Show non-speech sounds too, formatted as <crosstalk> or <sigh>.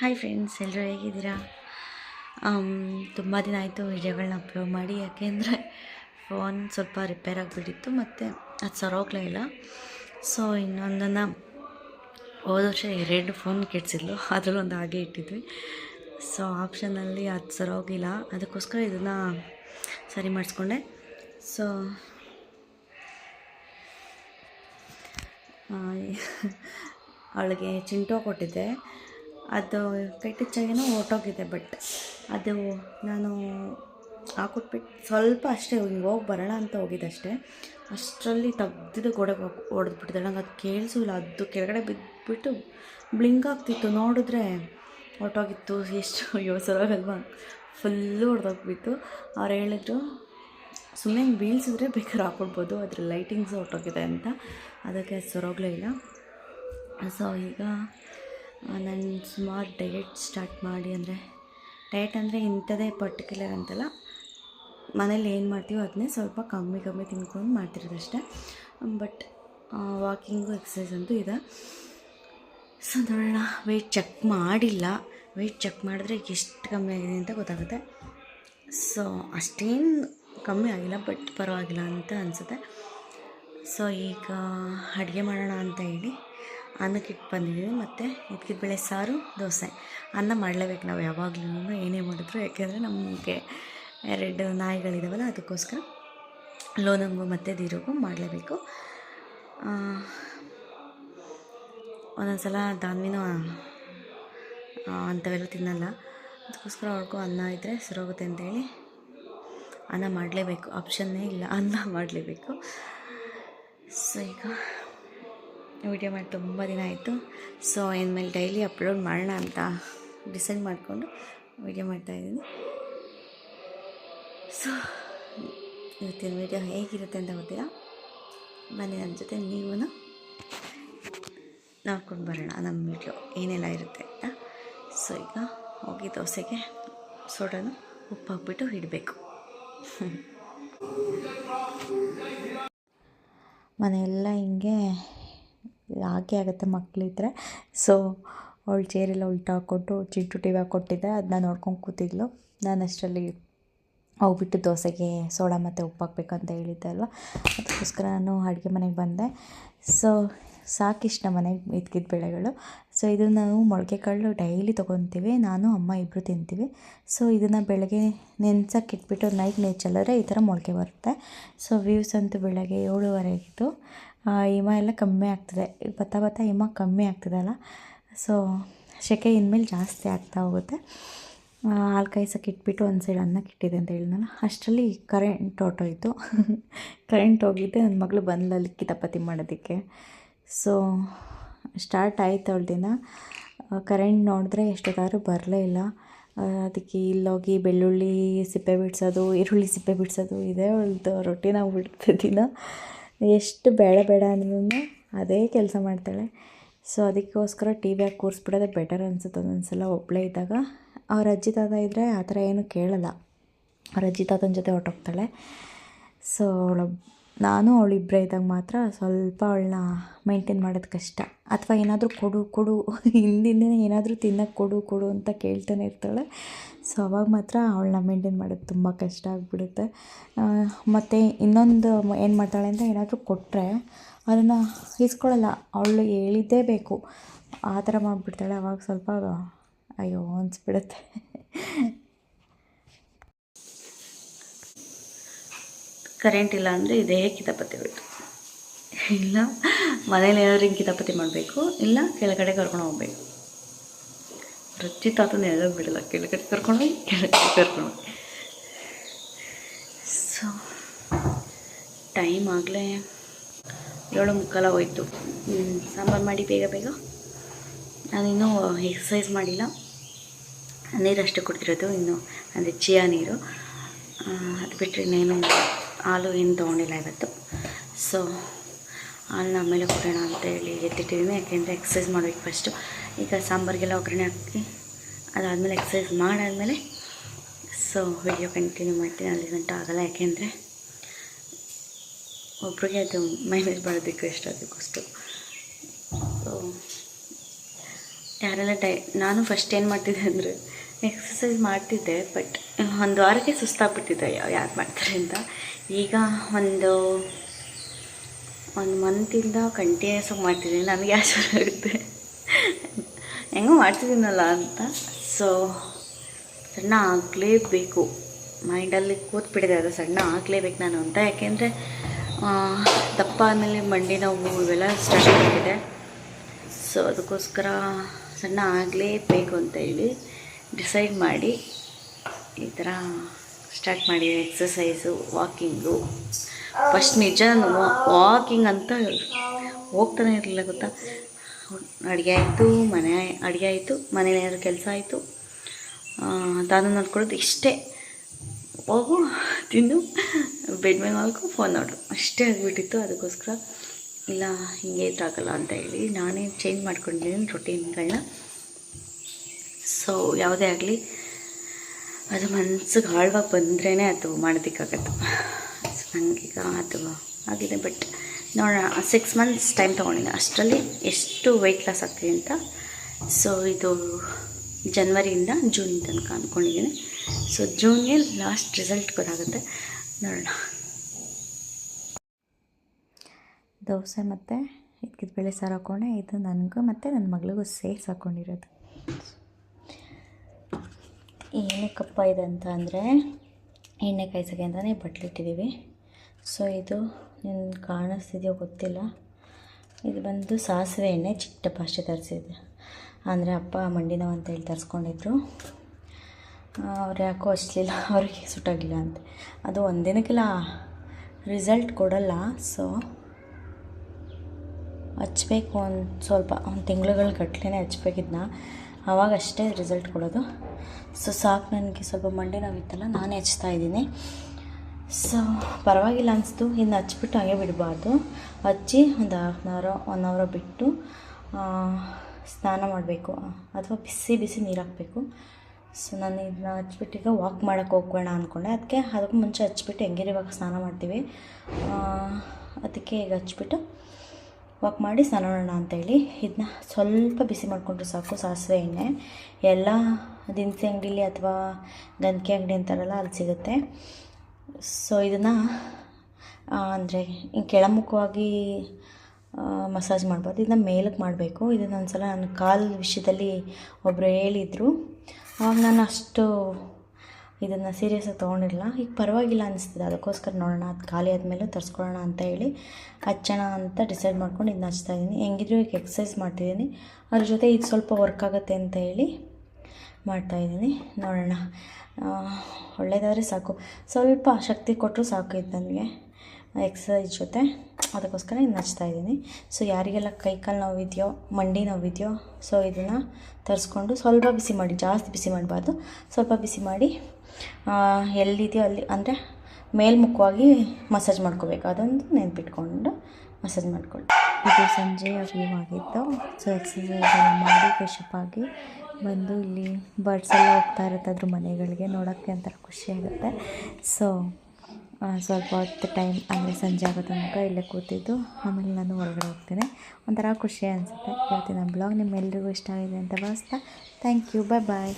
Hi friends ಎಲ್ಲರೂ ಹೇಗಿದ್ದೀರಾ? ತುಂಬ ದಿನ ಆಯಿತು ವಿಡಿಯೋಗಳನ್ನ ಅಪ್ಲೋಡ್ ಮಾಡಿ, ಯಾಕೆಂದರೆ ಫೋನ್ ಸ್ವಲ್ಪ ರಿಪೇರ್ ಆಗಿಬಿಟ್ಟಿತ್ತು, ಮತ್ತು ಅದು ಸರೋಗ್ಲೇ ಇಲ್ಲ. ಸೊ ಇನ್ನೊಂದನ್ನು ಹೋದ ವರ್ಷ ಎರಡು ಫೋನ್ ಕೆಡ್ಸಿದ್ಲು ಅದರಲ್ಲೊಂದು ಹಾಗೆ ಇಟ್ಟಿದ್ವಿ. ಸೊ ಆಪ್ಷನಲ್ಲಿ ಅದು ಸರೋಗಿಲ್ಲ. ಅದಕ್ಕೋಸ್ಕರ ಇದನ್ನು ಸರಿ ಮಾಡಿಸ್ಕೊಂಡೆ. ಸೊ ಅವಳಿಗೆ ಚಿಂಟೋ ಕೊಟ್ಟಿದ್ದೆ. ಅದು ಕೈ ಟಚ್ಚಾಗೇನೋ ಹೊರ್ಟೋಗಿದೆ ಬಟ್ ಅದು ನಾನು ಹಾಕೊಟ್ಬಿಟ್ಟು ಸ್ವಲ್ಪ ಅಷ್ಟೇ ಹಿಂಗೆ ಹೋಗಿ ಬರೋಣ ಅಂತ ಹೋಗಿದ್ದೆ ಅಷ್ಟೇ ಅಷ್ಟರಲ್ಲಿ ತೆಗ್ದಿದ್ದು ಗೋಡೆಗೆ ಹೊಡೆದ್ಬಿಟ್ಟಿದೆ ನಂಗೆ ಅದು ಕೇಳಿಸಿಲ್ಲ. ಅದು ಕೆಳಗಡೆ ಬಿದ್ದುಬಿಟ್ಟು ಬ್ಲಿಂಕ್ ಆಗ್ತಿತ್ತು. ನೋಡಿದ್ರೆ ಹೊರಟೋಗಿತ್ತು. ಎಷ್ಟು ಯೋಸರಾಗಲ್ವಾ ಫುಲ್ಲು ಹೊಡೆದೋಗ್ಬಿತ್ತು ಅವ್ರು ಹೇಳಿದ್ರು ಸುಮ್ಮನೆ ಹಿಂಗೆ ಬೀಳ್ಸಿದ್ರೆ ಬೇಕಾದ್ರೆ ಹಾಕ್ಕೊಡ್ಬೋದು ಅದ್ರ ಲೈಟಿಂಗ್ಸ್ ಹೊರ್ಟೋಗಿದೆ ಅಂತ. ಅದಕ್ಕೆ ಅದು ಸರೋಗ್ಲೇ ಇಲ್ಲ. ಸೊ ಈಗ ನಾನು ಸುಮಾರು ಡಯಟ್ ಸ್ಟಾರ್ಟ್ ಮಾಡಿ ಅಂದರೆ ಡಯಟ್ ಅಂದರೆ ಇಂಥದ್ದೇ ಪರ್ಟಿಕ್ಯುಲರ್ ಅಂತಲ್ಲ. ಮನೇಲಿ ಏನು ಮಾಡ್ತೀವೋ ಅದನ್ನೇ ಸ್ವಲ್ಪ ಕಮ್ಮಿ ಕಮ್ಮಿ ತಿನ್ಕೊಂಡು ಮಾಡ್ತಿರೋದಷ್ಟೇ. ಬಟ್ ವಾಕಿಂಗು ಎಕ್ಸಸೈಸ್ ಅಂತೂ ಇದೆ. ಸೊ ನೋಡೋಣ. ವೆಯ್ಟ್ ಚೆಕ್ ಮಾಡಿಲ್ಲ. ವೆಯ್ಟ್ ಚೆಕ್ ಮಾಡಿದ್ರೆ ಎಷ್ಟು ಕಮ್ಮಿ ಆಗಿದೆ ಅಂತ ಗೊತ್ತಾಗುತ್ತೆ. ಸೊ ಅಷ್ಟೇನು ಕಮ್ಮಿ ಆಗಿಲ್ಲ ಬಟ್ ಪರವಾಗಿಲ್ಲ ಅಂತ ಅನಿಸುತ್ತೆ. ಸೊ ಈಗ ಅಡುಗೆ ಮಾಡೋಣ ಅಂತ ಹೇಳಿ. ಅನ್ನಕ್ಕೆ ಇಟ್ಟು ಬಂದಿದ್ದೀವಿ ಮತ್ತು ಬೇಳೆ ಸಾರು, ದೋಸೆ. ಅನ್ನ ಮಾಡಲೇಬೇಕು ನಾವು ಯಾವಾಗಲೂ ಏನೇ ಮಾಡಿದ್ರು. ಯಾಕೆಂದರೆ ನಮಗೆ ಎರಡು ನಾಯಿಗಳಿದಾವಲ್ಲ, ಅದಕ್ಕೋಸ್ಕರ ಲೋನಂಗು ಮತ್ತು ದೀರೋಗು ಮಾಡಲೇಬೇಕು. ಒಂದೊಂದು ಸಲ ದಾನ್ವಿನೂ ಅಂಥವೆಲ್ಲ ತಿನ್ನಲ್ಲ. ಅದಕ್ಕೋಸ್ಕರ ಅವ್ರಿಗೂ ಅನ್ನ ಇದ್ದರೆ ಸರೋಗುತ್ತೆ ಅಂತೇಳಿ ಅನ್ನ ಮಾಡಲೇಬೇಕು. ಆಪ್ಷನ್ನೇ ಇಲ್ಲ, ಅನ್ನ ಮಾಡಲೇಬೇಕು. ಸೊ ಈಗ ವಿಡಿಯೋ ಮಾಡಿ ತುಂಬ ದಿನ ಆಯಿತು. ಸೊ ಇನ್ಮೇಲೆ ಡೈಲಿ ಅಪ್ಲೋಡ್ ಮಾಡೋಣ ಅಂತ ಡಿಸೈಡ್ ಮಾಡಿಕೊಂಡು ವಿಡಿಯೋ ಮಾಡ್ತಾಯಿದ್ದೀನಿ ಸೊ ಇವತ್ತಿನ ವಿಡಿಯೋ ಹೇಗಿರುತ್ತೆ ಅಂತ ಗೊತ್ತಿಲ್ಲ. ಬನ್ನಿ ನನ್ನ ಜೊತೆ ನೀವು ನೋಡ್ಕೊಂಡು ಬರೋಣ ನಮ್ಮ ವಿಡಿಯೋ ಏನೆಲ್ಲ ಇರುತ್ತೆ ಅಂತ. ಸೊ ಈಗ ಹೋಗಿ ದೋಸೆಗೆ ಸೋಡನ್ನು ಉಪ್ಪು ಹಾಕ್ಬಿಟ್ಟು ಇಡಬೇಕು. ಮನೆಯೆಲ್ಲ ಹಿಂಗೆ ಹಾಗೆ ಆಗುತ್ತೆ ಮಕ್ಕಳಿದ್ರೆ ಸೊ ಅವಳು ಚೇರೆಲ್ಲ ಉಲ್ಟಾ ಹಾಕ್ಕೊಟ್ಟು ಚಿಂಟು ಟಿ ವಿ ಹಾಕ್ಕೊಟ್ಟಿದ್ದೆ ಅದನ್ನ ನೋಡ್ಕೊಂಡು ಕೂತಿದ್ಲು. ನಾನು ಅಷ್ಟರಲ್ಲಿ ಹೋಗ್ಬಿಟ್ಟು ದೋಸೆಗೆ ಸೋಡಾ ಮತ್ತು ಉಪ್ಪು ಹಾಕ್ಬೇಕಂತ ಹೇಳಿದ್ದೆ ಅಲ್ವ? ಅದಕ್ಕೋಸ್ಕರ ನಾನು ಅಡುಗೆ ಮನೆಗೆ ಬಂದೆ. ಸೊ ಸಾಕಿಷ್ಟ ಮನೆಗೆ ಇದ್ಕಿದ ಬೆಳೆಗಳು. ಸೊ ಇದನ್ನು ನಾವು ಮೊಳಕೆ ಕಾಳು ಡೈಲಿ ತೊಗೊತೀವಿ, ನಾನು, ಅಮ್ಮ ಇಬ್ಬರು ತಿಂತೀವಿ. ಸೊ ಇದನ್ನು ಬೆಳಗ್ಗೆ ನೆನ್ಸಕ್ಕೆ ಇಟ್ಬಿಟ್ಟು ನೈಟ್ ನೆಚ್ಚಲ್ಲರೆ ಈ ಥರ ಮೊಳಕೆ ಬರುತ್ತೆ. ಸೊ ವ್ಯೂಸ್ ಅಂತೂ ಬೆಳಗ್ಗೆ ಏಳುವರೆ ಆಗಿತ್ತು ಹಿಮ ಎಲ್ಲ ಕಮ್ಮಿ ಆಗ್ತದೆ. ಬತ್ತಾ ಬತ್ತಾ ಹಿಮ ಕಮ್ಮಿ ಆಗ್ತದಲ್ಲ ಸೊ ಸೆಕೆ ಇನ್ಮೇಲೆ ಜಾಸ್ತಿ ಆಗ್ತಾ ಹೋಗುತ್ತೆ. ಹಾಲು ಕಾಯ್ಸೋಕೆ ಇಟ್ಬಿಟ್ಟು ಒಂದು ಸೈಡ್ ಅನ್ನಕ್ಕೆ ಇಟ್ಟಿದೆ ಅಂತ ಹೇಳಿದ್ನಲ್ಲ? ಅಷ್ಟರಲ್ಲಿ ಕರೆಂಟ್ ಹೊರ್ಟೋಯ್ತು. <laughs> ಕರೆಂಟ್ ಹೋಗಿದ್ದೆ ನನ್ನ ಮಗಳು ಬಂದ್ಲ ಅಲ್ಲಿ ಕಿತಾಪತಿ ಮಾಡೋದಕ್ಕೆ. ಸೊ ಸ್ಟಾರ್ಟ್ ಆಯಿತು ಅವಳ ದಿನ. ಕರೆಂಟ್ ನೋಡಿದ್ರೆ ಎಷ್ಟೊತ್ತಾದ್ರೂ ಬರಲೇ ಇಲ್ಲ. ಅದಕ್ಕೆ ಇಲ್ಲೋಗಿ ಬೆಳ್ಳುಳ್ಳಿ ಸಿಪ್ಪೆ ಬಿಡಿಸೋದು, ಈರುಳ್ಳಿ ಸಿಪ್ಪೆ ಬಿಡಿಸೋದು, ಇದೇ ಅವಳದು ರೊಟ್ಟಿನ ದಿನ ಎಷ್ಟು ಬೇಡ ಬೇಡ ಅಂದ್ರೂ ಅದೇ ಕೆಲಸ ಮಾಡ್ತಾಳೆ. ಸೊ ಅದಕ್ಕೋಸ್ಕರ ಟಿ ವಿಯಾಗಿ ಕೂರಿಸ್ಬಿಡೋದೇ ಬೆಟರ್ ಅನ್ಸುತ್ತೆ. ಒಂದೊಂದು ಸಲ ಒಬ್ಬಳೇ ಇದ್ದಾಗ ಅವ್ರ ಅಜ್ಜಿ ತಾತ ಇದ್ದರೆ ಆ ಥರ ಏನೂ ಕೇಳಲ್ಲ. ಅವ್ರ ಅಜ್ಜಿ ತಾತನ ಜೊತೆ ಹೊರ್ಟೋಗ್ತಾಳೆ. ಸೊ ಅವಳು ನಾನು ಅವಳಿಬ್ಬರೇ ಇದ್ದಾಗ ಮಾತ್ರ ಸ್ವಲ್ಪ ಅವಳನ್ನ ಮೈಂಟೈನ್ ಮಾಡೋದು ಕಷ್ಟ. ಅಥವಾ ಏನಾದರೂ ಕೊಡು ಕೊಡು ಹಿಂದಿಂದನೇ ಏನಾದರೂ ತಿನ್ನೋಕ್ಕೆ ಕೊಡು ಕೊಡು ಅಂತ ಕೇಳ್ತಾನೆ ಇರ್ತಾಳೆ. ಸೊ ಅವಾಗ ಮಾತ್ರ ಅವಳನ್ನ ಮೇಂಟೈನ್ ಮಾಡೋದು ತುಂಬ ಕಷ್ಟ ಆಗಿಬಿಡುತ್ತೆ. ಮತ್ತು ಇನ್ನೊಂದು ಏನು ಮಾಡ್ತಾಳೆ ಅಂತ ಏನಾದರೂ ಕೊಟ್ಟರೆ ಅದನ್ನು ಇಸ್ಕೊಳ್ಳಲ್ಲ. ಅವಳು ಹೇಳಿದ್ದೇ ಬೇಕು. ಆ ಥರ ಮಾಡಿಬಿಡ್ತಾಳೆ. ಅವಾಗ ಸ್ವಲ್ಪ ಅಯ್ಯೋ ಅನಿಸ್ಬಿಡುತ್ತೆ. ಕರೆಂಟ್ ಇಲ್ಲ ಅಂದರೆ ಇದೇ ಕಿತಾಪತಿ ಬೇಕು ಇಲ್ಲ, ಮನೇಲಿ ಏನಾದ್ರು ಹಿಂಗೆ ಕಿತಾಪತಿ ಮಾಡಬೇಕು, ಇಲ್ಲ ಕೆಳಗಡೆ ಕರ್ಕೊಂಡು ಹೋಗ್ಬೇಕು. ರುಚಿ ತಾತನ ಎಲ್ಲೋ ಬಿಡಲ್ಲ, ಕೆಳಗಡೆ ಕರ್ಕೊಂಡು ಹೋಗಿ, ಕೆಳಗಡೆ ಕರ್ಕೊಂಡು ಹೋಗಿ. ಸೊ ಟೈಮ್ ಆಗಲೇ ಏಳು ಮುಕ್ಕಾಲ ಹೋಯ್ತು. ಸಾಂಬಾರು ಮಾಡಿ ಬೇಗ ಬೇಗ. ನಾನಿನ್ನೂ ಎಕ್ಸಸೈಸ್ ಮಾಡಿಲ್ಲ. ನೀರು ಅಷ್ಟೇ ಕುಡ್ದಿರೋದು, ಇನ್ನು, ಅಂದರೆ ಚಿಯಾ ನೀರು. ಅದು ಬಿಟ್ಟರೆ ಇನ್ನೇನು ಹಾಲು ಏನು ತೊಗೊಂಡಿಲ್ಲ ಇವತ್ತು. ಸೊ ಹಾಲನ್ನ ಆಮೇಲೆ ಕೊಡೋಣ ಅಂತ ಹೇಳಿ ಎತ್ತಿಟ್ಟಿದ್ದೀನಿ ಯಾಕೆಂದರೆ ಎಕ್ಸಸೈಸ್ ಮಾಡಬೇಕು ಫಸ್ಟು ಈಗ ಸಾಂಬಾರಿಗೆಲ್ಲ ಒಗ್ಗರಣೆ ಹಾಕಿ ಅದಾದಮೇಲೆ ಎಕ್ಸಸೈಸ್ ಮಾಡಾದಮೇಲೆ ಸೊ ವಿಡಿಯೋ ಕಂಟಿನ್ಯೂ ಮಾಡ್ತೀನಿ. ಅಲ್ಲಿ ಗಂಟೆ ಆಗೋಲ್ಲ. ಯಾಕೆಂದರೆ ಒಬ್ರಿಗೆ ಅದು ಮೈನೇಜ್ ಮಾಡೋದಕ್ಕೆ ಇಷ್ಟ ಅದಕ್ಕೋಸ್ಕರ ಸೊ ಯಾರೆಲ್ಲ ಟೈ ನಾನು ಫಸ್ಟ್ ಏನು ಮಾಡ್ತಿದ್ದೆ ಅಂದರೆ ಎಕ್ಸಸೈಸ್ ಮಾಡ್ತಿದ್ದೆ ಬಟ್ ಒಂದು ವಾರಕ್ಕೆ ಸುಸ್ತಾಗ್ಬಿಟ್ಟಿದ್ದೆ ಯಾರು ಮಾಡ್ತಾರೆ ಅಂತ. ಈಗ ಒಂದು ಒಂದು ಮಂತಿಂದ ಕಂಟಿನ್ಯೂಸ್ ಆಗಿ ಮಾಡ್ತಿದ್ದೀನಿ. ನನಗೆ ಆಗುತ್ತೆ ಹೆಂಗೋ ಮಾಡ್ತಿದ್ದೀನಲ್ಲ ಅಂತ. ಸೊ ಸಣ್ಣ ಆಗಲೇಬೇಕು. ಮೈಂಡಲ್ಲಿ ಕೂತ್ಬಿಟ್ಟಿದೆ ಅದು ಸಣ್ಣ ಆಗಲೇಬೇಕು ನಾನು ಅಂತ. ಯಾಕೆಂದರೆ ದಪ್ಪ ಆದಮೇಲೆ ಮಂಡಿ ನೋವು ಇವೆಲ್ಲ ಸ್ಟಾರ್ಟ್ ಆಗಿದೆ. ಸೊ ಅದಕ್ಕೋಸ್ಕರ ಸಣ್ಣ ಆಗಲೇಬೇಕು ಅಂತ ಹೇಳಿ ಡಿಸೈಡ್ ಮಾಡಿ ಈ ಥರ ಸ್ಟಾರ್ಟ್ ಮಾಡಿ ಎಕ್ಸಸೈಸು, ವಾಕಿಂಗು. ಫಸ್ಟ್ ನಿಜ ವಾಕಿಂಗ್ ಅಂತ ಹೋಗ್ತಾನೆ ಇರಲಿಲ್ಲ ಗೊತ್ತಾ? ಅಡುಗೆ ಆಯಿತು, ಮನೆ ಅಡುಗೆ ಆಯಿತು, ಮನೇಲಿ ಕೆಲಸ ಆಯಿತು. ತಾನು ನೋಡ್ಕೊಳ್ಳೋದು ಇಷ್ಟೇ. ಹೋಗು ತಿನ್ನು. ಬೆಡ್ ಮೇಲೆ ಫೋನ್ ನೋಡು. ಅಷ್ಟೇ ಆಗಿಬಿಟ್ಟಿತ್ತು. ಅದಕ್ಕೋಸ್ಕರ, ಇಲ್ಲ, ಹಿಂಗೆ ಇದ್ರಾಗಲ್ಲ ಅಂತ ಹೇಳಿ ನಾನೇ ಚೇಂಜ್ ಮಾಡ್ಕೊಂಡಿದ್ದೀನಿ ರೊಟೀನ್ಗಳನ್ನ ಸೊ ಯಾವುದೇ ಆಗಲಿ, ಅದು ಮನಸ್ಸಿಗೆ ಆಳ್ವಾಗಿ ಬಂದ್ರೇ ಅದು ಮಾಡೋದಕ್ಕಾಗತ್ತೆ ಸೊ ನನಗೀಗ ಅದು ಆಗಿದೆ ಬಟ್ ನೋಡೋಣ ಸಿಕ್ಸ್ ಮಂತ್ಸ್ ಟೈಮ್ ತೊಗೊಂಡಿದ್ದೆ. ಅಷ್ಟರಲ್ಲಿ ಎಷ್ಟು ವೆಯ್ಟ್ ಲಾಸ್ ಆಗ್ತೀವಿ ಅಂತ. ಸೊ ಇದು ಜನ್ವರಿಯಿಂದ ಜೂನ್ ತನಕ ಅಂದ್ಕೊಂಡಿದ್ದೀನಿ ಸೊ ಜೂನ್ಗೆ ಲಾಸ್ಟ್ ರಿಸಲ್ಟ್ ಗೊತ್ತಾಗುತ್ತೆ. ನೋಡೋಣ. ದೋಸೆ ಮತ್ತು, ಇದ್ಕಿದ ಬೇಳೆ ಸಾರು ಹಾಕೊಂಡೆ. ಇದು ನನಗೂ ಮತ್ತು ನನ್ನ ಮಗಳಿಗೂ ಸೇರ್ಸಿ ಹಾಕ್ಕೊಂಡಿರೋದು ಏನಕ್ಕಪ್ಪ ಇದೆ ಅಂತ ಅಂದರೆ ಎಣ್ಣೆ ಕಾಯಿಸೋಕೆ ಅಂತಲೇ ಬಟ್ಲಿಟ್ಟಿದ್ದೀವಿ. ಸೊ ಇದು ನಿನ್ನ ಕಾಣಿಸ್ತಿದೆಯೋ ಗೊತ್ತಿಲ್ಲ. ಇದು ಬಂದು ಸಾಸಿವೆ ಎಣ್ಣೆ ಚಿಟ್ಟಪ್ಪ ಅಷ್ಟೇ ತರಿಸಿದ್ದೆ. ಅಂದರೆ ಅಪ್ಪ ಮಂಡಿ ಅಂತ ಹೇಳಿ ತರಿಸ್ಕೊಂಡಿದ್ರು. ಅವ್ರು ಯಾಕೋ ಹಚ್ಲಿಲ್ಲ ಅವ್ರಿಗೆ ಸುಟ್ಟಾಗಿಲ್ಲ ಅಂತ. ಅದು ಒಂದಿನಕ್ಕೆಲ್ಲ ರಿಸಲ್ಟ್ ಕೊಡಲ್ಲ ಸೊ ಹಚ್ಬೇಕು ಒಂದು ಸ್ವಲ್ಪ, ಒಂದು ತಿಂಗಳುಗಳ ಗಟ್ಲೆ ಹಚ್ಬೇಕಿದ್ನ. ಆವಾಗ ಅಷ್ಟೇ ರಿಸಲ್ಟ್ ಕೊಡೋದು. ಸೊ ಸಾಕು ನನಗೆ ಸ್ವಲ್ಪ ಮಂಡಿ ನೋವಿತ್ತಲ್ಲ ನಾನು ಹಚ್ತಾ ಇದ್ದೀನಿ. ಸೊ ಪರವಾಗಿಲ್ಲ ಅನಿಸ್ತು. ಇನ್ನು ಹಚ್ಬಿಟ್ಟು ಹಾಗೆ ಬಿಡಬಾರ್ದು. ಹಚ್ಚಿ ಒಂದು half an hour one hour ಬಿಟ್ಟು ಸ್ನಾನ ಮಾಡಬೇಕು. ಅಥವಾ ಬಿಸಿ ಬಿಸಿ ನೀರು ಹಾಕಬೇಕು. ಸೊ ನಾನು ಇದನ್ನ ಹಚ್ಬಿಟ್ಟು ಈಗ ವಾಕ್ ಮಾಡೋಕ್ಕೆ ಹೋಗೋಣ ಅಂದ್ಕೊಂಡೆ ಅದಕ್ಕೆ ಅದಕ್ಕೂ ಮುಂಚೆ ಹಚ್ಬಿಟ್ಟು ಹೆಂಗಿರು ಇವಾಗ ಸ್ನಾನ ಮಾಡ್ತೀವಿ. ಅದಕ್ಕೆ ಈಗ ಹಚ್ಬಿಟ್ಟು ವಾಕ್ ಮಾಡಿ ಮಾಡೋಣ ಅಂತೇಳಿ. ಇದನ್ನ ಸ್ವಲ್ಪ ಬಿಸಿ ಮಾಡಿಕೊಂಡ್ರೆ ಸಾಕು, ಸಾಸಿವೆ ಎಣ್ಣೆ. ಎಲ್ಲ ದಿನಸಿ ಅಂಗಡಿಲಿ ಅಥವಾ ಗಂಧಿ ಅಂಗಡಿ ಅಂತಾರಲ್ಲ, ಅಲ್ಲಿ ಸಿಗುತ್ತೆ. ಸೊ ಇದನ್ನು ಅಂದರೆ ಕೆಳಮುಖವಾಗಿ ಮಸಾಜ್ ಮಾಡ್ಬೋದು. ಇದನ್ನ ಮೇಲಕ್ಕೆ ಮಾಡಬೇಕು. ಇದನ್ನ ಒಂದು ಸಲ ನನ್ನ ಕಾಲು ವಿಷಯದಲ್ಲಿ ಒಬ್ಬರು ಹೇಳಿದರು. ಆವಾಗ ನಾನು ಅಷ್ಟು ಇದನ್ನು ಸೀರಿಯಸ್ಸಾಗಿ ತೊಗೊಂಡಿರಲಿಲ್ಲ ಈಗ ಪರವಾಗಿಲ್ಲ ಅನಿಸ್ತಿದೆ. ಅದಕ್ಕೋಸ್ಕರ ನೋಡೋಣ, ಅದು ಖಾಲಿ ಆದಮೇಲೆ ತರಿಸ್ಕೊಳ್ಳೋಣ ಅಂತ ಹೇಳಿ ಹಚ್ಚೋಣ ಅಂತ ಡಿಸೈಡ್ ಮಾಡ್ಕೊಂಡು ಇದನ್ನ ಹಚ್ತಾ ಇದ್ದೀನಿ. ಹೆಂಗಿದ್ರು ಈಗ ಎಕ್ಸಸೈಸ್ ಮಾಡ್ತಿದ್ದೀನಿ. ಅದ್ರ ಜೊತೆ ಇದು ಸ್ವಲ್ಪ ವರ್ಕ್ ಆಗುತ್ತೆ ಅಂತ ಹೇಳಿ ಮಾಡ್ತಾಯಿದ್ದೀನಿ ನೋಡೋಣ. ಒಳ್ಳೆಯದಾದರೆ ಸಾಕು. ಸ್ವಲ್ಪ ಶಕ್ತಿ ಕೊಟ್ಟರು ಸಾಕು ಇದು ನನಗೆ. ಎಕ್ಸಸೈಸ್ ಜೊತೆ ಅದಕ್ಕೋಸ್ಕರ ಇದು ನಚ್ತಾ ಇದ್ದೀನಿ. ಸೊ ಯಾರಿಗೆಲ್ಲ ಕೈ ಕಾಲು ನೋವಿದೆಯೋ, ಮಂಡಿ ನೋವಿದೆಯೋ ಸೊ ಇದನ್ನು ತರಿಸ್ಕೊಂಡು ಸ್ವಲ್ಪ ಬಿಸಿ ಮಾಡಿ, ಜಾಸ್ತಿ ಬಿಸಿ ಮಾಡಬಾರ್ದು. ಸ್ವಲ್ಪ ಬಿಸಿ ಮಾಡಿ ಎಲ್ಲಿದೆಯೋ ಅಲ್ಲಿ, ಅಂದರೆ ಮೇಲ್ಮುಖವಾಗಿ ಮಸಾಜ್ ಮಾಡ್ಕೋಬೇಕು. ಅದೊಂದು ನೆನ್ಪಿಟ್ಕೊಂಡು ಮಸಾಜ್ ಮಾಡ್ಕೊಳ್ಳಿ. ಇದು ಸಂಜೆ ವ್ಯೂ ಆಗಿತ್ತು ಸೊ ಎಕ್ಸಸೈಸ್ ಎಲ್ಲ ಮಾಡಿ ಫ್ರೆಶಪ್ ಆಗಿ ಬಂದು ಇಲ್ಲಿ ಬರ್ಡ್ಸ್ ಎಲ್ಲ ಹೋಗ್ತಾ ಇರುತ್ತೆ ಅದ್ರ ಮನೆಗಳಿಗೆ ನೋಡೋಕ್ಕೆ ಒಂಥರ ಖುಷಿಯಾಗುತ್ತೆ ಸೊ ಸ್ವಲ್ಪ ಹೊತ್ತು ಟೈಮ್ ಅಂದರೆ ಸಂಜೆ ಆಗೋ ತನಕ ಇಲ್ಲೇ ಕೂತಿದ್ದು, ಆಮೇಲೆ ನಾನು ಹೊರಗಡೆ ಹೋಗ್ತೇನೆ. ಒಂಥರ ಖುಷಿ ಅನಿಸುತ್ತೆ. ಇವತ್ತಿನ ಬ್ಲಾಗ್ ನಿಮ್ಮೆಲ್ರಿಗೂ ಇಷ್ಟ ಆಗಿದೆ ಅಂತ ಭಾವಿಸ್ತಾ ಥ್ಯಾಂಕ್ ಯು ಬಾಯ್ ಬಾಯ್